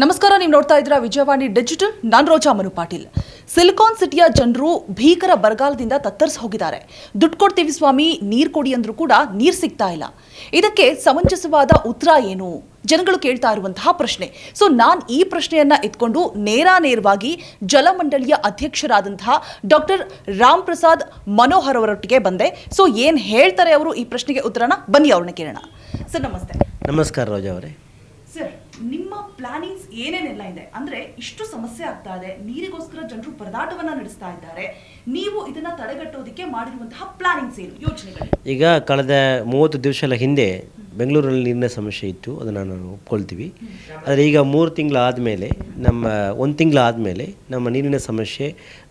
ನಮಸ್ಕಾರ, ನೀವು ನೋಡ್ತಾ ಇದ್ದೀರಾ ವಿಜಯವಾಣಿ ಡಿಜಿಟಲ್. ನಾನ್ ರೋಜಾ ಮನು ಪಾಟೀಲ್. ಸಿಲಿಕಾನ್ ಸಿಟಿಯ ಜನರು ಭೀಕರ ಬರಗಾಲದಿಂದ ತತ್ತರಿಸಿ ಹೋಗಿದ್ದಾರೆ. ದುಡ್ಡು ಕೊಡ್ತೀವಿ ಸ್ವಾಮಿ, ನೀರ್ ಕೊಡಿ ಅಂದ್ರೂ ಕೂಡ ನೀರ್ ಸಿಗ್ತಾ ಇಲ್ಲ. ಇದಕ್ಕೆ ಸಮಂಜಸವಾದ ಉತ್ತರ ಏನು? ಜನಗಳು ಕೇಳ್ತಾ ಇರುವಂತಹ ಪ್ರಶ್ನೆ. ಸೊ ನಾನು ಈ ಪ್ರಶ್ನೆಯನ್ನ ಎತ್ಕೊಂಡು ನೇರಾನೇರವಾಗಿ ಜಲಮಂಡಳಿಯ ಅಧ್ಯಕ್ಷರಾದಂತಹ ಡಾಕ್ಟರ್ ರಾಮ್ ಪ್ರಸಾದ್ ಮನೋಹರ್ ಅವರೊಟ್ಟಿಗೆ ಬಂದೆ. ಸೊ ಏನ್ ಹೇಳ್ತಾರೆ ಅವರು ಈ ಪ್ರಶ್ನೆಗೆ ಉತ್ತರನ? ಬನ್ನಿ ಅವ್ರನ್ನ ಕೇಳೋಣ. ಸರ್, ನಮಸ್ತೆ. ನಮಸ್ಕಾರ ರೋಜಾ ಅವರೇ. ನಿಮ್ಮ ಪ್ಲಾನಿಂಗ್ಸ್ ಏನೇನೆಲ್ಲ ಇದೆ? ಅಂದ್ರೆ ಇಷ್ಟು ಸಮಸ್ಯೆ ಆಗ್ತಾ ಇದೆ, ನೀರಿಗೋಸ್ಕರ ಜನರು ಪರದಾಟವನ್ನ ನಡೆಸ್ತಾ ಇದ್ದಾರೆ, ನೀವು ಇದನ್ನ ತಡೆಗಟ್ಟೋದಕ್ಕೆ ಮಾಡಿರುವಂತಹ ಪ್ಲಾನಿಂಗ್ಸ್ ಏನು? ಯೋಚನೆಗಳು. ಈಗ ಕಳೆದ ಮೂವತ್ತು ದಿವಸಗಳ ಹಿಂದೆ ಬೆಂಗಳೂರಲ್ಲಿ ನೀರಿನ ಸಮಸ್ಯೆ ಇತ್ತು ಅದನ್ನು ನಾನು ಒಪ್ಕೊಳ್ತೀವಿ. ಆದರೆ ಈಗ ಮೂರು ತಿಂಗಳಾದಮೇಲೆ ನಮ್ಮ, ಒಂದು ತಿಂಗಳಾದಮೇಲೆ ನಮ್ಮ ನೀರಿನ ಸಮಸ್ಯೆ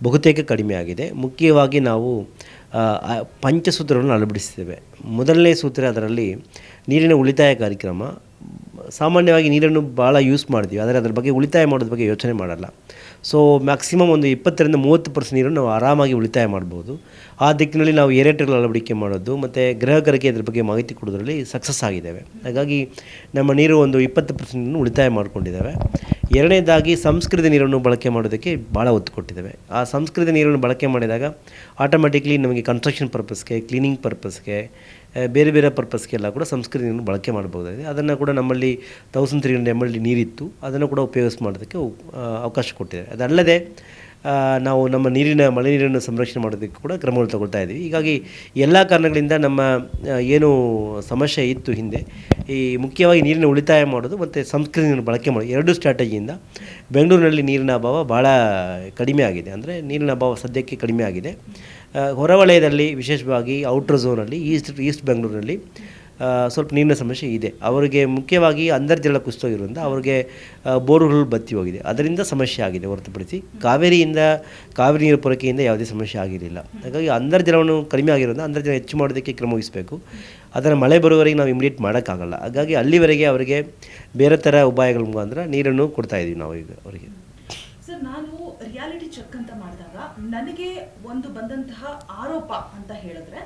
ಬಹುತೇಕ ಕಡಿಮೆ ಆಗಿದೆ. ಮುಖ್ಯವಾಗಿ ನಾವು ಪಂಚಸೂತ್ರವನ್ನು ಅಳವಡಿಸಿದ್ದೇವೆ ಮೊದಲನೇ ಸೂತ್ರ ಅದರಲ್ಲಿ ನೀರಿನ ಉಳಿತಾಯ ಕಾರ್ಯಕ್ರಮ ಸಾಮಾನ್ಯವಾಗಿ ನೀರನ್ನು ಭಾಳ ಯೂಸ್ ಮಾಡ್ತೀವಿ. ಆದರೆ ಅದರ ಬಗ್ಗೆ ಉಳಿತಾಯ ಮಾಡೋದ್ರ ಬಗ್ಗೆ ಯೋಚನೆ ಮಾಡಲ್ಲ. ಸೊ ಮ್ಯಾಕ್ಸಿಮಮ್ ಒಂದು ಇಪ್ಪತ್ತರಿಂದ ಮೂವತ್ತು ಪರ್ಸೆಂಟ್ ನೀರನ್ನು ನಾವು ಆರಾಮಾಗಿ ಉಳಿತಾಯ ಮಾಡ್ಬೋದು. ಆ ದಿಕ್ಕಿನಲ್ಲಿ ನಾವು ಏರೇಟರ್ಗಳ ಅಳವಡಿಕೆ ಮಾಡೋದು, ಮತ್ತು ಗ್ರಾಹಕರಿಗೆ ಅದ್ರ ಬಗ್ಗೆ ಮಾಹಿತಿ ಕೊಡೋದ್ರಲ್ಲಿ ಸಕ್ಸಸ್ ಆಗಿದ್ದೇವೆ. ಹಾಗಾಗಿ ನಮ್ಮ ನೀರು ಒಂದು ಇಪ್ಪತ್ತು ಪರ್ಸೆಂಟನ್ನು ಉಳಿತಾಯ ಮಾಡ್ಕೊಂಡಿದ್ದೇವೆ. ಎರಡನೇದಾಗಿ ಸಂಸ್ಕೃತ ನೀರನ್ನು ಬಳಕೆ ಮಾಡೋದಕ್ಕೆ ಭಾಳ ಒತ್ತು ಕೊಟ್ಟಿದ್ದೇವೆ. ಆ ಸಂಸ್ಕೃತ ನೀರನ್ನು ಬಳಕೆ ಮಾಡಿದಾಗ ಆಟೋಮೆಟಿಕ್ಲಿ ನಮಗೆ ಕನ್ಸ್ಟ್ರಕ್ಷನ್ ಪರ್ಪಸ್ಗೆ ಕ್ಲೀನಿಂಗ್ ಪರ್ಪಸ್ಗೆ ಬೇರೆ ಬೇರೆ ಪರ್ಪಸ್ಗೆಲ್ಲ ಕೂಡ ಸಂಸ್ಕೃತಿಯನ್ನು ಬಳಕೆ ಮಾಡಬಹುದಾಗಿದೆ. ಅದನ್ನು ಕೂಡ ನಮ್ಮಲ್ಲಿ ತೌಸಂಡ್ ತ್ರೀ ಹಂಡ್ರೆಡ್ ಎಂ ನೀರಿತ್ತು. ಅದನ್ನು ಕೂಡ ಉಪಯೋಗಿಸ್ ಮಾಡೋದಕ್ಕೆ ಅವಕಾಶ ಕೊಟ್ಟಿದ್ದಾರೆ. ಅದಲ್ಲದೆ ನಾವು ನಮ್ಮ ನೀರಿನ, ಮಳೆ ನೀರನ್ನು ಸಂರಕ್ಷಣೆ ಮಾಡೋದಕ್ಕೆ ಕೂಡ ಕ್ರಮಗಳು ತಗೊಳ್ತಾ ಇದ್ದೀವಿ. ಹೀಗಾಗಿ ಎಲ್ಲ ಕಾರಣಗಳಿಂದ ನಮ್ಮ ಏನು ಸಮಸ್ಯೆ ಇತ್ತು ಹಿಂದೆ, ಈ ಮುಖ್ಯವಾಗಿ ನೀರಿನ ಉಳಿತಾಯ ಮಾಡೋದು ಮತ್ತು ಸಂಸ್ಕೃತಿ ನೀರನ್ನು ಬಳಕೆ ಮಾಡೋದು ಎರಡು ಸ್ಟ್ರಾಟಜಿಯಿಂದ ಬೆಂಗಳೂರಿನಲ್ಲಿ ನೀರಿನ ಅಭಾವ ಭಾಳ ಕಡಿಮೆ ಆಗಿದೆ. ಅಂದರೆ ನೀರಿನ ಅಭಾವ ಸದ್ಯಕ್ಕೆ ಕಡಿಮೆ ಆಗಿದೆ. ಹೊರವಲಯದಲ್ಲಿ, ವಿಶೇಷವಾಗಿ ಔಟರ್ ಝೋನಲ್ಲಿ ಈಸ್ಟ್ ಈಸ್ಟ್ ಬೆಂಗಳೂರಿನಲ್ಲಿ ಸ್ವಲ್ಪ ನೀರಿನ ಸಮಸ್ಯೆ ಇದೆ. ಅವರಿಗೆ ಮುಖ್ಯವಾಗಿ ಅಂತರ್ಜಲ ಕುಸಿತೋಗಿರೋದ್ರಿಂದ ಅವರಿಗೆ ಬೋರ್ಗಳು ಬತ್ತಿ ಹೋಗಿದೆ. ಅದರಿಂದ ಸಮಸ್ಯೆ ಆಗಿದೆ ಹೊರತುಪಡಿಸಿ. ಕಾವೇರಿಯಿಂದ, ಕಾವೇರಿ ನೀರು ಪೂರೈಕೆಯಿಂದ ಯಾವುದೇ ಸಮಸ್ಯೆ ಆಗಿರಲಿಲ್ಲ. ಹಾಗಾಗಿ ಅಂತರ್ಜಲವನ್ನು ಕಡಿಮೆ ಆಗಿರೋದ್ರಿಂದ ಅಂತರ್ಜಲ ಹೆಚ್ಚು ಮಾಡೋದಕ್ಕೆ ಕ್ರಮ ವಹಿಸಬೇಕು. ಅದನ್ನು ಮಳೆ ಬರುವವರೆಗೆ ನಾವು ಇಮಿಡಿಯೇಟ್ ಮಾಡೋಕ್ಕಾಗಲ್ಲ. ಹಾಗಾಗಿ ಅಲ್ಲಿವರೆಗೆ ಅವರಿಗೆ ಬೇರೆ ಥರ ಉಪಾಯಗಳ ಮುಖಾಂತರ ನೀರನ್ನು ಕೊಡ್ತಾ ಇದ್ದೀವಿ ನಾವು ಈಗ ಅವರಿಗೆ. ರಿಯಾಲಿಟಿ ಚೆಕ್ ಅಂತ ಮಾಡಿದಾಗ ನನಗೆ ಒಂದು ಬಂದಂತಹ ಆರೋಪ ಅಂತ ಹೇಳಿದ್ರೆ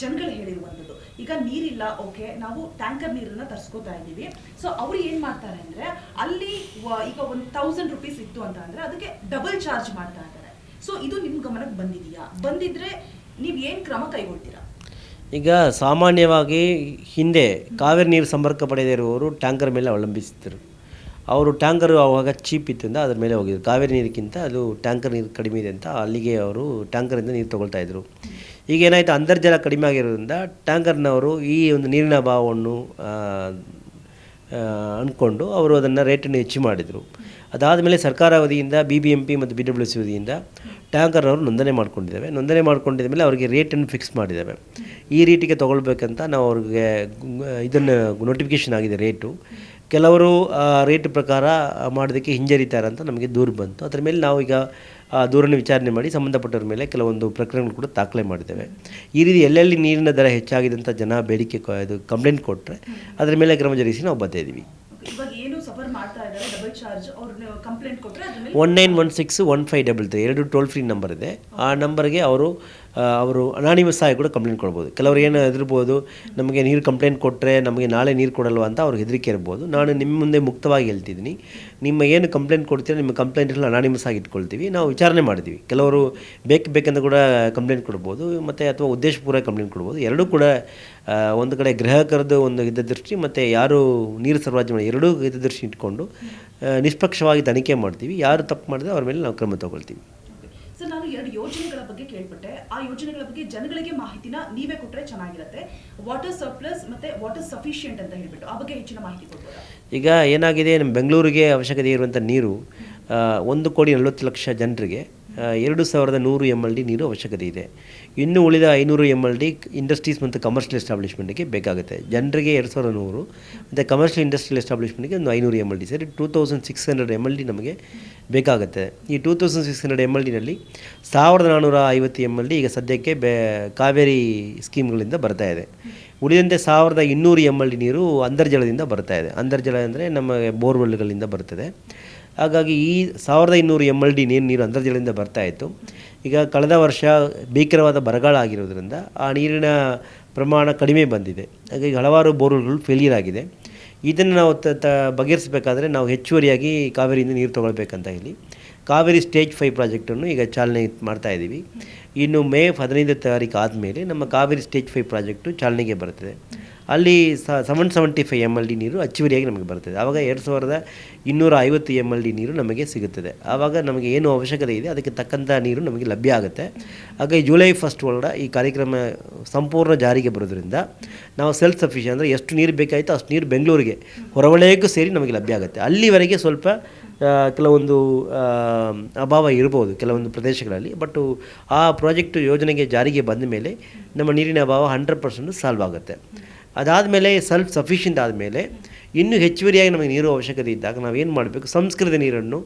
ಜನಗಳು ಹೇಳಿರುವಂಥದ್ದು. ಈಗ ನೀರಿಲ್ಲ, ಓಕೆ, ನಾವು ಟ್ಯಾಂಕರ್ ನೀರನ್ನ ತರಿಸ್ಕೋತಾ ಇದ್ದೀವಿ. ಸೊ ಅವ್ರು ಏನು ಮಾಡ್ತಾರೆ ಅಂದರೆ, ಅಲ್ಲಿ ಈಗ ಒಂದು ತೌಸಂಡ್ ರುಪೀಸ್ ಇತ್ತು ಅಂತ ಅಂದರೆ ಅದಕ್ಕೆ ಡಬಲ್ ಚಾರ್ಜ್ ಮಾಡ್ತಾ ಇದ್ದಾರೆ. ಸೊ ಇದು ನಿಮ್ಮ ಗಮನಕ್ಕೆ ಬಂದಿದೆಯಾ? ಬಂದಿದ್ರೆ ನೀವು ಏನು ಕ್ರಮ ಕೈಗೊಳ್ತೀರಾ? ಈಗ ಸಾಮಾನ್ಯವಾಗಿ ಹಿಂದೆ ಕಾವೇರಿ ನೀರು ಸಂಪರ್ಕ ಪಡೆದೇ ಇರುವವರು ಟ್ಯಾಂಕರ್ ಮೇಲೆ ಅವಲಂಬಿಸಿದ್ದರು ಅವರು ಟ್ಯಾಂಕರು ಆವಾಗ ಚೀಪ್ ಇತ್ತು ಅಂತ ಅದ್ರ ಮೇಲೆ ಹೋಗಿದ್ರು. ಕಾವೇರಿ ನೀರಿಗಿಂತ ಅದು ಟ್ಯಾಂಕರ್ ನೀರು ಕಡಿಮೆ ಇದೆ ಅಂತ ಅಲ್ಲಿಗೆ ಅವರು ಟ್ಯಾಂಕರಿಂದ ನೀರು ತೊಗೊಳ್ತಾ ಇದ್ರು. ಈಗ ಏನಾಯಿತು? ಅಂತರ್ಜಲ ಕಡಿಮೆ ಆಗಿರೋದ್ರಿಂದ ಟ್ಯಾಂಕರ್ನವರು ಈ ಒಂದು ನೀರಿನ ಅಭಾವವನ್ನು ಅಂದ್ಕೊಂಡು ಅವರು ಅದನ್ನು ರೇಟನ್ನು ಹೆಚ್ಚು ಮಾಡಿದರು. ಅದಾದಮೇಲೆ ಸರ್ಕಾರ ವತಿಯಿಂದ ಬಿ ಬಿ ಎಂ ಪಿ ಮತ್ತು ಬಿ ಡಬ್ಲ್ಯೂ ಸಿ ವತಿಯಿಂದ ಟ್ಯಾಂಕರ್ನವರು ನೋಂದಣಿ ಮಾಡ್ಕೊಂಡಿದ್ದೇವೆ. ನೋಂದಣಿ ಮಾಡ್ಕೊಂಡಿದ್ದ ಮೇಲೆ ಅವರಿಗೆ ರೇಟನ್ನು ಫಿಕ್ಸ್ ಮಾಡಿದ್ದಾವೆ. ಈ ರೇಟಿಗೆ ತೊಗೊಳ್ಬೇಕಂತ ನಾವು ಅವ್ರಿಗೆ, ಇದನ್ನು ನೋಟಿಫಿಕೇಷನ್ ಆಗಿದೆ ರೇಟು. ಕೆಲವರು ರೇಟ್ ಪ್ರಕಾರ ಮಾಡೋದಕ್ಕೆ ಹಿಂಜರಿತಾರೆ ಅಂತ ನಮಗೆ ದೂರು ಬಂತು. ಅದರ ಮೇಲೆ ನಾವು ಈಗ ದೂರನ್ನು ವಿಚಾರಣೆ ಮಾಡಿ ಸಂಬಂಧಪಟ್ಟವ್ರ ಮೇಲೆ ಕೆಲವೊಂದು ಪ್ರಕರಣಗಳು ಕೂಡ ದಾಖಲೆ ಮಾಡಿದ್ದೇವೆ. ಈ ರೀತಿ ಎಲ್ಲೆಲ್ಲಿ ನೀರಿನ ದರ ಹೆಚ್ಚಾಗಿದೆ ಅಂತ ಜನ ಬೇಡಿಕೆ ಅದು ಇದು ಕಂಪ್ಲೇಂಟ್ ಕೊಟ್ಟರೆ ಅದರ ಮೇಲೆ ಕ್ರಮ ಜರುಗಿಸಿ ನಾವು ಬರ್ತಾ ಇದ್ದೀವಿ. One nine one six one five double three ಎರಡು ಟೋಲ್ ಫ್ರೀ ನಂಬರ್ ಇದೆ. ಆ ನಂಬರ್ಗೆ ಅವರು ಅವರು ಅನಾನಿಮಸ್ ಆಗಿ ಕೂಡ ಕಂಪ್ಲೇಂಟ್ ಕೊಡ್ಬೋದು. ಕೆಲವರು ಏನು ಹೆದರ್ಬೋದು, ನಮಗೆ ನೀರು ಕಂಪ್ಲೇಂಟ್ ಕೊಟ್ಟರೆ ನಮಗೆ ನಾಳೆ ನೀರು ಕೊಡಲ್ವಾ ಅಂತ ಅವ್ರಿಗೆ ಹೆದರಿಕೆ ಇರ್ಬೋದು. ನಾನು ನಿಮ್ಮ ಮುಂದೆ ಮುಕ್ತವಾಗಿ ಹೇಳ್ತಿದ್ದೀನಿ. ನಿಮ್ಮ ಏನು ಕಂಪ್ಲೇಂಟ್ ಕೊಡ್ತೀರೋ ನಿಮ್ಮ ಕಂಪ್ಲೇಂಟಲ್ಲಿ ಅನಾನಿಮಸ್ ಆಗಿ ಇಟ್ಕೊಳ್ತೀವಿ. ನಾವು ವಿಚಾರಣೆ ಮಾಡ್ತೀವಿ. ಕೆಲವರು ಬೇಕು ಬೇಕಂತ ಕೂಡ ಕಂಪ್ಲೇಂಟ್ ಕೊಡ್ಬೋದು, ಮತ್ತು ಅಥವಾ ಉದ್ದೇಶಪೂರ್ವ ಕಂಪ್ಲೇಂಟ್ ಕೊಡ್ಬೋದು. ಎರಡೂ ಕೂಡ ಒಂದು ಕಡೆ ಗ್ರಾಹಕರದ್ದು ಒಂದು ಹಿತದೃಷ್ಟಿ, ಮತ್ತು ಯಾರು ನೀರು ಸರಬರಾಜು ಮಾಡಿ ಎರಡೂ ಹಿತದೃಷ್ಟಿ ಇಟ್ಕೊಂಡು ನಿಷ್ಪಕ್ಷವಾಗಿ ತನಿಖೆ ಮಾಡ್ತೀವಿ. ಯಾರು ತಪ್ಪು ಮಾಡಿದ್ರೆ ಅವ್ರ ಮೇಲೆ ನಾವು ಕ್ರಮ ತಗೊಳ್ತೀವಿ ಸರ್ ನಾನು ಎರಡು ಯೋಜನೆಗಳ ಬಗ್ಗೆ ಕೇಳ್ಪಟ್ಟೆ ಆ ಯೋಜನೆಗಳ ಬಗ್ಗೆ ಜನಗಳಿಗೆ ಮಾಹಿತಿನ ನೀವೇ ಕೊಟ್ಟರೆ ಚೆನ್ನಾಗಿರುತ್ತೆ. ವಾಟರ್ ಸರ್ಪ್ಲಸ್ ಮತ್ತೆ ವಾಟರ್ ಸಫಿಷಿಯಂಟ್ ಅಂತ ಹೇಳ್ಬಿಟ್ಟು ಆ ಬಗ್ಗೆ ಹೆಚ್ಚಿನ ಮಾಹಿತಿ ಕೊಡ್ಬೋದು? ಈಗ ಏನಾಗಿದೆ ನಮ್ಮ ಬೆಂಗಳೂರಿಗೆ ಅವಶ್ಯಕತೆ ಇರುವಂಥ ನೀರು ಒಂದು ಕೋಟಿ ನಲವತ್ತು ಲಕ್ಷ ಜನರಿಗೆ ಎರಡು ಸಾವಿರದ ನೂರು ಎಂ ಎಲ್ ಡಿ ನೀರು ಅವಶ್ಯಕತೆ ಇದೆ. ಇನ್ನು ಉಳಿದ ಐನೂರು ಎಂ ಎಲ್ ಡಿ ಇಂಡಸ್ಟ್ರೀಸ್ ಮತ್ತು ಕಮರ್ಷಿಯಲ್ ಎಸ್ಟಾಬ್ಲಿಷ್ಮೆಂಟ್ಗೆ ಬೇಕಾಗುತ್ತೆ. ಜನರಿಗೆ ಎರಡು ಸಾವಿರದ ನೂರು, ಮತ್ತು ಕಮರ್ಷಿಯಲ್ ಇಂಡಸ್ಟ್ರಿಯಲ್ ಎಸ್ಟಾಬ್ಲಿಷ್ಮೆಂಟ್ಗೆ ಒಂದು ಐನೂರು ಎಂ ಎಲ್ ಡಿ ಸರಿ two thousand six hundred M L D ನಮಗೆ ಬೇಕಾಗುತ್ತೆ. ಈ two thousand six hundred M L ಡಿನಲ್ಲಿ ಸಾವಿರದ ನಾನ್ನೂರ ಐವತ್ತು ಎಂ ಎಲ್ ಡಿ ಈಗ ಸದ್ಯಕ್ಕೆ ಬೇ, ಕಾವೇರಿ ಸ್ಕೀಮ್ಗಳಿಂದ ಬರ್ತಾ ಇದೆ. ಉಳಿದಂತೆ ಸಾವಿರದ ಇನ್ನೂರು ಎಂ ಎಲ್ ಡಿ ನೀರು ಅಂತರ್ಜಲದಿಂದ ಬರ್ತಾ ಇದೆ. ಅಂತರ್ಜಲ ಅಂದರೆ ನಮ್ಮ ಬೋರ್ವೆಲ್ಗಳಿಂದ ಬರ್ತದೆ. ಹಾಗಾಗಿ ಈ ಸಾವಿರದ ಇನ್ನೂರು ಎಂ ಎಲ್ ಡಿ ನೀರು ನೀರು ಅಂತರ್ಜಲದಿಂದ ಬರ್ತಾ ಇತ್ತು. ಈಗ ಕಳೆದ ವರ್ಷ ಭೀಕರವಾದ ಬರಗಾಲ ಆಗಿರೋದ್ರಿಂದ ಆ ನೀರಿನ ಪ್ರಮಾಣ ಕಡಿಮೆ ಬಂದಿದೆ. ಹಾಗಾಗಿ ಹಲವಾರು ಬೋರ್ವೆಲ್ಗಳು ಫೇಲಿಯರ್ ಆಗಿದೆ. ಇದನ್ನು ನಾವು ತ ತ ಬಗೆಹರಿಸಬೇಕಾದ್ರೆ ನಾವು ಹೆಚ್ಚುವರಿಯಾಗಿ ಕಾವೇರಿಯಿಂದ ನೀರು ತೊಗೊಳ್ಬೇಕಂತ ಹೇಳಿ. ಕಾವೇರಿ ಸ್ಟೇಜ್ ಫೈವ್ ಪ್ರಾಜೆಕ್ಟನ್ನು ಈಗ ಚಾಲನೆ ಮಾಡ್ತಾ ಇದ್ದೀವಿ. ಇನ್ನು ಮೇ ಹದಿನೈದು ತಾರೀಕು ಆದಮೇಲೆ ನಮ್ಮ ಕಾವೇರಿ ಸ್ಟೇಜ್ ಫೈವ್ ಪ್ರಾಜೆಕ್ಟು ಚಾಲನೆಗೆ ಬರ್ತದೆ. ಅಲ್ಲಿ seven seventy five M L D ನೀರು ಅಚ್ಚುವರಿಯಾಗಿ ನಮಗೆ ಬರ್ತದೆ. ಆವಾಗ ಎರಡು ಸಾವಿರದ ಇನ್ನೂರ ಐವತ್ತು ಎಂ ಎಲ್ ಡಿ ನೀರು ನಮಗೆ ಸಿಗುತ್ತದೆ. ಆವಾಗ ನಮಗೆ ಏನು ಅವಶ್ಯಕತೆ ಇದೆ ಅದಕ್ಕೆ ತಕ್ಕಂಥ ನೀರು ನಮಗೆ ಲಭ್ಯ ಆಗುತ್ತೆ. ಹಾಗಾಗಿ ಜುಲೈ ಫಸ್ಟ್ ಒಳಗಡೆ ಈ ಕಾರ್ಯಕ್ರಮ ಸಂಪೂರ್ಣ ಜಾರಿಗೆ ಬರೋದ್ರಿಂದ ನಾವು ಸೆಲ್ಫ್ ಸಫಿಷಿಯನ್ ಅಂದರೆ ಎಷ್ಟು ನೀರು ಬೇಕಾಯಿತು ಅಷ್ಟು ನೀರು ಬೆಂಗಳೂರಿಗೆ ಹೊರವಲಯಕ್ಕೂ ಸೇರಿ ನಮಗೆ ಲಭ್ಯ ಆಗುತ್ತೆ. ಅಲ್ಲಿವರೆಗೆ ಸ್ವಲ್ಪ ಕೆಲವೊಂದು ಅಭಾವ ಇರ್ಬೋದು ಕೆಲವೊಂದು ಪ್ರದೇಶಗಳಲ್ಲಿ. ಬಟ್ ಆ ಪ್ರಾಜೆಕ್ಟ್ ಯೋಜನೆಗೆ ಜಾರಿಗೆ ಬಂದ ಮೇಲೆ ನಮ್ಮ ನೀರಿನ ಅಭಾವ ಹಂಡ್ರೆಡ್ ಪರ್ಸೆಂಟ್ ಸಾಲ್ವ್ ಆಗುತ್ತೆ. ಅದಾದಮೇಲೆ ಸೆಲ್ಫ್ ಸಫಿಷಿಯಂಟ್ ಆದಮೇಲೆ ಇನ್ನೂ ಹೆಚ್ಚುವರಿಯಾಗಿ ನಮಗೆ ನೀರು ಅವಶ್ಯಕತೆ ಇದ್ದಾಗ ನಾವೇನು ಮಾಡಬೇಕು? ಸಂಸ್ಕೃತ ನೀರನ್ನು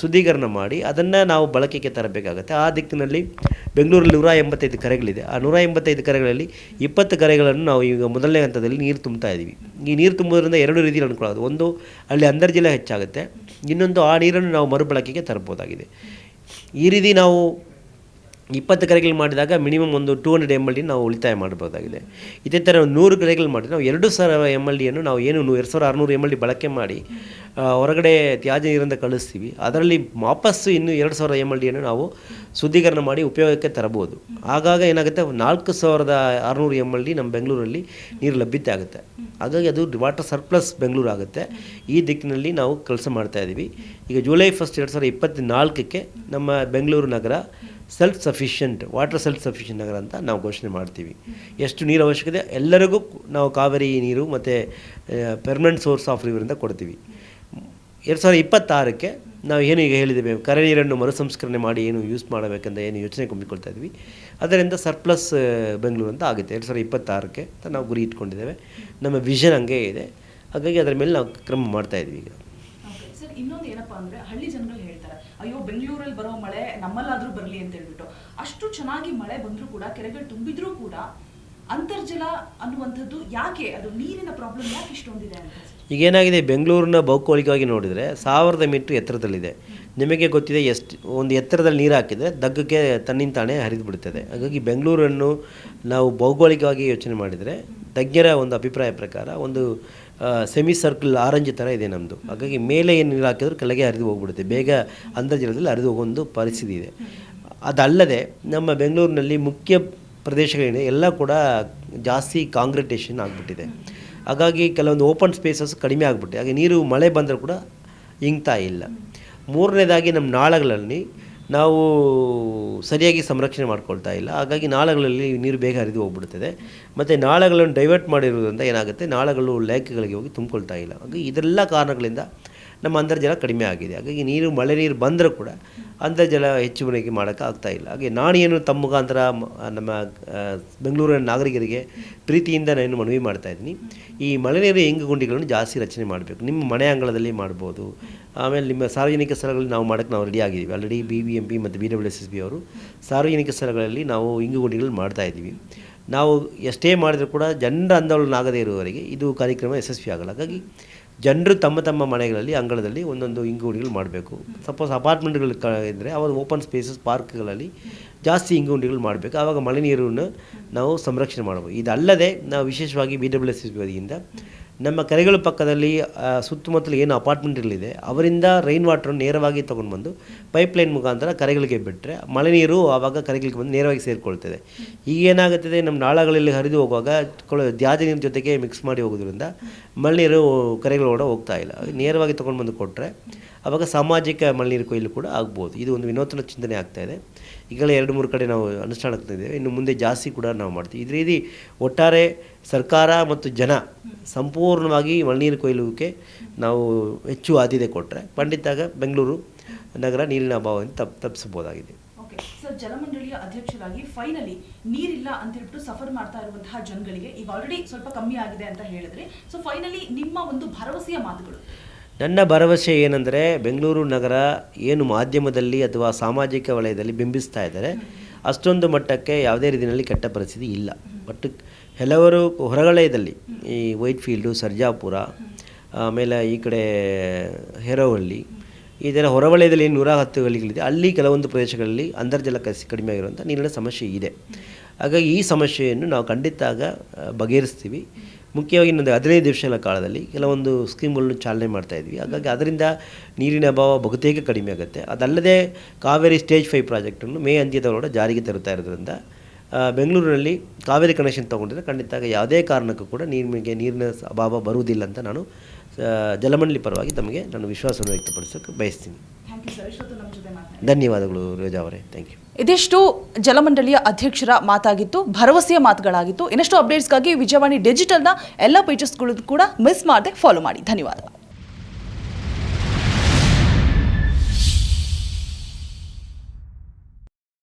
ಶುದ್ಧೀಕರಣ ಮಾಡಿ ಅದನ್ನು ನಾವು ಬಳಕೆಗೆ ತರಬೇಕಾಗುತ್ತೆ. ಆ ದಿಕ್ಕಿನಲ್ಲಿ ಬೆಂಗಳೂರಲ್ಲಿ ನೂರ ಎಂಬತ್ತೈದು ಕರೆಗಳಿದೆ. ಆ ನೂರ ಎಂಬತ್ತೈದು ಕರೆಗಳಲ್ಲಿ ಇಪ್ಪತ್ತು ಕರೆಗಳನ್ನು ನಾವು ಈಗ ಮೊದಲನೇ ಹಂತದಲ್ಲಿ ನೀರು ತುಂಬ್ತಾ ಇದ್ದೀವಿ ಈ ನೀರು ತುಂಬೋದ್ರಿಂದ ಎರಡು ರೀತಿಯಲ್ಲಿ ಅನುಕೂಲ ಒಂದು, ಅಲ್ಲಿ ಅಂತರ್ಜಲ ಹೆಚ್ಚಾಗುತ್ತೆ. ಇನ್ನೊಂದು ಆ ನೀರನ್ನು ನಾವು ಮರುಬಳಕೆಗೆ ತರಬಹುದಾಗಿದೆ. ಈ ರೀತಿ ನಾವು ಇಪ್ಪತ್ತು ಕರೆಗಳು ಮಾಡಿದಾಗ ಮಿನಿಮಮ್ ಒಂದು two hundred M L D ನಾವು ಉಳಿತಾಯ ಮಾಡಬಹುದಾಗಿದೆ ಇದೇ ಥರ ನೂರು ಕರೆಗಳು ಮಾಡಿದ್ರೆ ನಾವು ಎರಡು ಸಾವಿರ ಎಂ ಎಲ್ ಡಿಯನ್ನು ನಾವು ಏನು ಎರಡು ಸಾವಿರ ಆರುನೂರು ಎಂ ಎಲ್ ಡಿ ಬಳಕೆ ಮಾಡಿ ಹೊರಗಡೆ ತ್ಯಾಜ್ಯ ನೀರಿಂದ ಕಳಿಸ್ತೀವಿ. ಅದರಲ್ಲಿ ವಾಪಸ್ಸು ಇನ್ನು ಎರಡು ಸಾವಿರ ಎಂ ಎಲ್ ಡಿಯನ್ನು ನಾವು ಶುದ್ಧೀಕರಣ ಮಾಡಿ ಉಪಯೋಗಕ್ಕೆ ತರಬಹುದು ಆಗಾಗ ಏನಾಗುತ್ತೆ? ನಾಲ್ಕು ಸಾವಿರದ ಆರುನೂರು ಎಂ ಎಲ್ ಡಿ ನಮ್ಮ ಬೆಂಗಳೂರಲ್ಲಿ ನೀರು ಲಭ್ಯತೆ ಆಗುತ್ತೆ. ಹಾಗಾಗಿ ಅದು ವಾಟರ್ ಸರ್ಪ್ಲಸ್ ಬೆಂಗಳೂರು ಆಗುತ್ತೆ. ಈ ದಿಕ್ಕಿನಲ್ಲಿ ನಾವು ಕೆಲಸ ಮಾಡ್ತಾ ಇದ್ದೀವಿ ಈಗ ಜುಲೈ ಫಸ್ಟ್ ಎರಡು ಸಾವಿರದ ಇಪ್ಪತ್ತ್ನಾಲ್ಕಕ್ಕೆ ನಮ್ಮ ಬೆಂಗಳೂರು ನಗರ self sufficient water self sufficient ನಗರ ಅಂತ ನಾವು ಘೋಷಣೆ ಮಾಡ್ತೀವಿ. ಎಷ್ಟು ನೀರು ಅವಶ್ಯಕತೆ, ಎಲ್ಲರಿಗೂ ನಾವು ಕಾವೇರಿ ನೀರು ಮತ್ತು ಪರ್ಮನೆಂಟ್ ಸೋರ್ಸ್ ಆಫ್ ರಿವರಿಂದ ಕೊಡ್ತೀವಿ. ಎರಡು ಸಾವಿರದ ಇಪ್ಪತ್ತಾರಕ್ಕೆ ನಾವು ಏನು ಈಗ ಹೇಳಿದ್ದೇವೆ, ಕರೆ ನೀರನ್ನು ಮರುಸಂಸ್ಕರಣೆ ಮಾಡಿ ಏನು ಯೂಸ್ ಮಾಡಬೇಕಂತ ಏನು ಯೋಚನೆ ಕುಂಬಿಕೊಳ್ತಾ ಇದ್ವಿ. ಅದರಿಂದ ಸರ್ಪ್ಲಸ್ ಬೆಂಗಳೂರು ಅಂತ ಆಗುತ್ತೆ. ಎರಡು ಸಾವಿರದ ಇಪ್ಪತ್ತಾರಕ್ಕೆ ಅಂತ ನಾವು ಗುರಿ ಇಟ್ಕೊಂಡಿದ್ದೇವೆ. ನಮ್ಮ ವಿಷನ್ ಹಂಗೆ ಇದೆ. ಹಾಗಾಗಿ ಅದರ ಮೇಲೆ ನಾವು ಕ್ರಮ ಮಾಡ್ತಾ ಇದ್ವಿ ಈಗ. ಅಯ್ಯೋ, ಬೆಂಗಳೂರಲ್ಲಿ ಬರೋ ಮಳೆ ನಮ್ಮಲ್ಲಾದ್ರೂ ಬರಲಿ ಅಂತ ಹೇಳ್ಬಿಟ್ಟು. ಅಷ್ಟು ಚೆನ್ನಾಗಿ ಮಳೆ ಬಂದರೂ ಕೂಡ, ಕೆರೆಗಳು ತುಂಬಿದ್ರೂ ಕೂಡ ಅಂತರ್ಜಲ ಅನ್ನುವಂಥದ್ದು ಯಾಕೆ? ಅದು ನೀರಿನ ಪ್ರಾಬ್ಲಮ್ ಯಾಕೆ ಇಷ್ಟೊಂದಿದೆ ಅಂತ? ಸರ್? ಈಗ ಏನಾಗಿದೆ ಬೆಂಗಳೂರಿನ ಭೌಗೋಳಿಕವಾಗಿ ನೋಡಿದರೆ ಸಾವಿರದ ಮೀಟ್ರ್ ಎತ್ತರದಲ್ಲಿದೆ. ನಿಮಗೆ ಗೊತ್ತಿದೆ ಎಷ್ಟು, ಒಂದು ಎತ್ತರದಲ್ಲಿ ನೀರು ಹಾಕಿದರೆ ದಗ್ಗಕ್ಕೆ ತನ್ನಿಂದ ತಾನೇ ಹರಿದು ಬಿಡ್ತದೆ. ಹಾಗಾಗಿ ಬೆಂಗಳೂರನ್ನು ನಾವು ಭೌಗೋಳಿಕವಾಗಿ ಯೋಚನೆ ಮಾಡಿದರೆ ತಜ್ಞರ ಒಂದು ಅಭಿಪ್ರಾಯ ಪ್ರಕಾರ ಒಂದು ಸೆಮಿ ಸರ್ಕಲ್ ಆರೆಂಜ್ ಥರ ಇದೆ ನಮ್ಮದು ಹಾಗಾಗಿ ಮೇಲೆ ಏನು ನೀರು ಹಾಕಿದ್ರು ಕೆಳಗೆ ಹರಿದು ಹೋಗ್ಬಿಡುತ್ತೆ. ಬೇಗ ಅಂತರ್ಜಲದಲ್ಲಿ ಹರಿದು ಹೋಗೊಂದು ಪರಿಸ್ಥಿತಿ ಇದೆ. ಅದಲ್ಲದೆ ನಮ್ಮ ಬೆಂಗಳೂರಿನಲ್ಲಿ ಮುಖ್ಯ ಪ್ರದೇಶಗಳಿದೆ ಎಲ್ಲ ಕೂಡ ಜಾಸ್ತಿ ಕಾಂಕ್ರಿಟೇಷನ್ ಆಗಿಬಿಟ್ಟಿದೆ. ಹಾಗಾಗಿ ಕೆಲವೊಂದು ಓಪನ್ ಸ್ಪೇಸಸ್ ಕಡಿಮೆ ಆಗಿಬಿಟ್ಟಿದೆ. ಹಾಗೆ ನೀರು ಮಳೆ ಬಂದರೂ ಕೂಡ ಇಂಗ್ತಾ ಇಲ್ಲ. ಮೂರನೇದಾಗಿ ನಮ್ಮ ನಾಳಗಳಲ್ಲಿ ನಾವು ಸರಿಯಾಗಿ ಸಂರಕ್ಷಣೆ ಮಾಡ್ಕೊಳ್ತಾ ಇಲ್ಲ. ಹಾಗಾಗಿ ನಾಳಗಳಲ್ಲಿ ನೀರು ಬೇಗ ಹರಿದು ಹೋಗ್ಬಿಡ್ತದೆ. ಮತ್ತು ನಾಳಗಳನ್ನು ಡೈವರ್ಟ್ ಮಾಡಿರೋದ್ರಿಂದ ಏನಾಗುತ್ತೆ? ನಾಳಗಳು ಲೇಕ್ಗಳಿಗೆ ಹೋಗಿ ತುಂಬಿಕೊಳ್ತಾ ಇಲ್ಲ. ಹಾಗಾಗಿ ಇದೆಲ್ಲ ಕಾರಣಗಳಿಂದ ನಮ್ಮ ಅಂತರ್ಜಲ ಕಡಿಮೆ ಆಗಿದೆ. ಹಾಗಾಗಿ ನೀರು, ಮಳೆ ನೀರು ಬಂದರೂ ಕೂಡ ಅಂತರ್ಜಲ ಹೆಚ್ಚುವರಿಗೆ ಮಾಡೋಕ್ಕೆ ಇಲ್ಲ. ಹಾಗೆ ನಾನು ಏನು ತಮ್ಮ ಮುಖಾಂತರ ನಮ್ಮ ಬೆಂಗಳೂರಿನ ನಾಗರಿಕರಿಗೆ ಪ್ರೀತಿಯಿಂದ ನಾನು ಮನವಿ ಮಾಡ್ತಾ ಇದ್ದೀನಿ. ಈ ಮಳೆ ನೀರು ಹೆಂಗು ಗುಂಡಿಗಳನ್ನು ಜಾಸ್ತಿ ರಚನೆ ಮಾಡಬೇಕು. ನಿಮ್ಮ ಮನೆ ಅಂಗಳದಲ್ಲಿ ಮಾಡ್ಬೋದು. ಆಮೇಲೆ ನಿಮ್ಮ ಸಾರ್ವಜನಿಕ ಸ್ಥಳಗಳಲ್ಲಿ ನಾವು ಮಾಡೋಕ್ಕೆ ನಾವು ರೆಡಿ ಆಗಿದ್ದೀವಿ. Already B B M P ಮತ್ತು B W S S B ಅವರು ಸಾರ್ವಜನಿಕ ಸ್ಥಳಗಳಲ್ಲಿ ನಾವು ಇಂಗು ಗುಂಡಿಗಳನ್ನು ಮಾಡ್ತಾ ಇದ್ದೀವಿ. ನಾವು ಎಷ್ಟೇ ಮಾಡಿದರೂ ಕೂಡ ಜನರ ಅಂದವಳನ್ನಾಗದೇ ಆಗದೇ ಇರುವವರೆಗೆ ಇದು ಕಾರ್ಯಕ್ರಮ ಯಶಸ್ವಿ ಆಗಲ್ಲ ಹಾಗಾಗಿ ಜನರು ತಮ್ಮ ತಮ್ಮ ಮನೆಗಳಲ್ಲಿ, ಅಂಗಳದಲ್ಲಿ ಒಂದೊಂದು ಇಂಗುಂಡಿಗಳು ಮಾಡಬೇಕು. ಸಪೋಸ್ ಅಪಾರ್ಟ್ಮೆಂಟ್ಗಳು ಇದ್ದರೆ ಅವರು ಓಪನ್ ಸ್ಪೇಸಸ್ ಪಾರ್ಕ್ಗಳಲ್ಲಿ ಜಾಸ್ತಿ ಇಂಗುಂಡಿಗಳು ಮಾಡಬೇಕು. ಆವಾಗ ಮಳೆ ನೀರನ್ನು ನಾವು ಸಂರಕ್ಷಣೆ ಮಾಡಬಹುದು ಇದಲ್ಲದೆ ನಾವು ವಿಶೇಷವಾಗಿ ಬಿ ಡಬ್ಲ್ಯೂ ಎಸ್ ಎಸ್ ವತಿಯಿಂದ ನಮ್ಮ ಕೆರೆಗಳ ಪಕ್ಕದಲ್ಲಿ ಸುತ್ತಮುತ್ತಲು ಏನು ಅಪಾರ್ಟ್ಮೆಂಟ್ಗಳಿದೆ ಅವರಿಂದ ರೈನ್ ವಾಟ್ರನ್ನು ನೇರವಾಗಿ ತೊಗೊಂಡು ಬಂದು ಪೈಪ್ಲೈನ್ ಮುಖಾಂತರ ಕರೆಗಳಿಗೆ ಬಿಟ್ಟರೆ ಮಳೆ ನೀರು ಆವಾಗ ಕರೆಗಳಿಗೆ ಬಂದು ನೇರವಾಗಿ ಸೇರಿಕೊಳ್ತದೆ. ಈಗ ಏನಾಗುತ್ತದೆ, ನಮ್ಮ ನಾಳಗಳಲ್ಲಿ ಹರಿದು ಹೋಗುವಾಗ ತ್ಯಾಜ್ಯ ನೀರಿನ ಜೊತೆಗೆ ಮಿಕ್ಸ್ ಮಾಡಿ ಹೋಗೋದ್ರಿಂದ ಮಳೆ ನೀರು ಕರೆಗಳೊಳಗಡೆ ಹೋಗ್ತಾ ಇಲ್ಲ. ನೇರವಾಗಿ ತೊಗೊಂಡು ಬಂದು ಕೊಟ್ಟರೆ ಆವಾಗ ಸಾಮಾಜಿಕ ಮಳೆನೀರು ಕೊಯ್ಲು ಕೂಡ ಆಗ್ಬೋದು. ಇದು ಒಂದು ವಿನೂತನ ಚಿಂತನೆ ಆಗ್ತಾ ಇದೆ. ಈಗಲೇ ಎರಡು ಮೂರು ಕಡೆ ನಾವು ಅನುಷ್ಠಾನ ಆಗ್ತಿದ್ದೇವೆ ಇನ್ನು ಮುಂದೆ ಜಾಸ್ತಿ ಕೂಡ ನಾವು ಮಾಡ್ತೀವಿ. ಇದೇ ರೀತಿ ಒಟ್ಟಾರೆ ಸರ್ಕಾರ ಮತ್ತು ಜನ ಸಂಪೂರ್ಣವಾಗಿ ಮಳೆನೀರು ಕೊಯ್ಲುಗೆ ನಾವು ಹೆಚ್ಚು ಆದ್ಯತೆ ಕೊಟ್ಟರೆ ಪಂಡಿತಾಗ ಬೆಂಗಳೂರು ನಗರ ನೀರಿನ ಅಭಾವವನ್ನು ತಪ್ಪು ತಪ್ಪಿಸಬಹುದಾಗಿದೆ. ಸರ್ ಜಲಮಂಡಳಿಯ ಅಧ್ಯಕ್ಷರಾಗಿ ಫೈನಲಿ ನೀರಿಲ್ಲ ಅಂತ ಹೇಳ್ಬಿಟ್ಟು ಸಫರ್ ಮಾಡ್ತಾ ಇರುವಂತಹ ಜನಗಳಿಗೆ ಈಗ ಆಲ್ರೆಡಿ ಸ್ವಲ್ಪ ಕಮ್ಮಿ ಆಗಿದೆ ಅಂತ ಹೇಳಿದ್ರೆ ಸೊ ಫೈನಲಿ ನಿಮ್ಮ ಒಂದು ಭರವಸೆಯ ಮಾತುಗಳು. ನನ್ನ ಭರವಸೆ ಏನಂದರೆ ಬೆಂಗಳೂರು ನಗರ ಏನು ಮಾಧ್ಯಮದಲ್ಲಿ ಅಥವಾ ಸಾಮಾಜಿಕ ವಲಯದಲ್ಲಿ ಬಿಂಬಿಸ್ತಾ ಇದ್ದಾರೆ, ಅಷ್ಟೊಂದು ಮಟ್ಟಕ್ಕೆ ಯಾವುದೇ ರೀತಿಯಲ್ಲಿ ಕೆಟ್ಟ ಪರಿಸ್ಥಿತಿ ಇಲ್ಲ. ಬಟ್ ಕೆಲವರು ಹೊರವಲಯದಲ್ಲಿ ಈ ವೈಟ್ ಫೀಲ್ಡು ಸರ್ಜಾಪುರ, ಆಮೇಲೆ ಈ ಕಡೆ ಹೇರೋಹಳ್ಳಿ ಇದರ ಹೊರವಲಯದಲ್ಲಿ ನೂರ ಹತ್ತು ಹಳ್ಳಿಗಳಿದೆ. ಅಲ್ಲಿ ಕೆಲವೊಂದು ಪ್ರದೇಶಗಳಲ್ಲಿ ಅಂತರ್ಜಲ ಕಸಿ ಕಡಿಮೆ ಆಗಿರುವಂಥ ನೀರಿನ ಸಮಸ್ಯೆ ಇದೆ. ಹಾಗಾಗಿ ಈ ಸಮಸ್ಯೆಯನ್ನು ನಾವು ಖಂಡಿತ ಆಗ ಬಗೆಹರಿಸ್ತೀವಿ. ಮುಖ್ಯವಾಗಿ ಇನ್ನೊಂದು ಹದಿನೈದು ದಿವಸಗಳ ಕಾಲದಲ್ಲಿ ಕೆಲವೊಂದು ಸ್ಕೀಮ್ಗಳನ್ನು ಚಾಲನೆ ಮಾಡ್ತಾ ಇದ್ವಿ. ಹಾಗಾಗಿ ಅದರಿಂದ ನೀರಿನ ಅಭಾವ ಬಹುತೇಕ ಕಡಿಮೆ ಆಗುತ್ತೆ. ಅದಲ್ಲದೆ ಕಾವೇರಿ ಸ್ಟೇಜ್ ಫೈವ್ ಪ್ರಾಜೆಕ್ಟನ್ನು ಮೇ ಅಂತ್ಯದವರೋಡ ಜಾರಿಗೆ ತರುತ್ತಾ ಇರೋದ್ರಿಂದ ಬೆಂಗಳೂರಿನಲ್ಲಿ ಕಾವೇರಿ ಕನೆಕ್ಷನ್ ತೊಗೊಂಡಿದ್ರೆ ಖಂಡಿತ ಯಾವುದೇ ಕಾರಣಕ್ಕೂ ಕೂಡ ನೀರಿಗೆ ನೀರಿನ ಅಭಾವ ಬರುವುದಿಲ್ಲ ಅಂತ ನಾನು ಜಲಮಂಡಳಿ ಪರವಾಗಿ ತಮಗೆ ನಾನು ವಿಶ್ವಾಸವನ್ನು ವ್ಯಕ್ತಪಡಿಸೋಕ್ಕೆ ಬಯಸ್ತೀನಿ. ಧನ್ಯವಾದಗಳು. ರೋಜಾ ಅವರೇ. ಥ್ಯಾಂಕ್ ಯು ಇದಿಷ್ಟು ಜಲಮಂಡಳಿಯ ಅಧ್ಯಕ್ಷರ ಮಾತಾಗಿತ್ತು ಭರವಸೆಯ ಮಾತುಗಳಾಗಿತ್ತು. ಇನ್ನಷ್ಟು ಅಪ್ಡೇಟ್ಸ್ಗಾಗಿ ವಿಜಯವಾಣಿ ಡಿಜಿಟಲ್ನ ಎಲ್ಲ ಪೇಜಸ್ಗಳು ಕೂಡ ಮಿಸ್ ಮಾಡದೆ ಫಾಲೋ ಮಾಡಿ. ಧನ್ಯವಾದ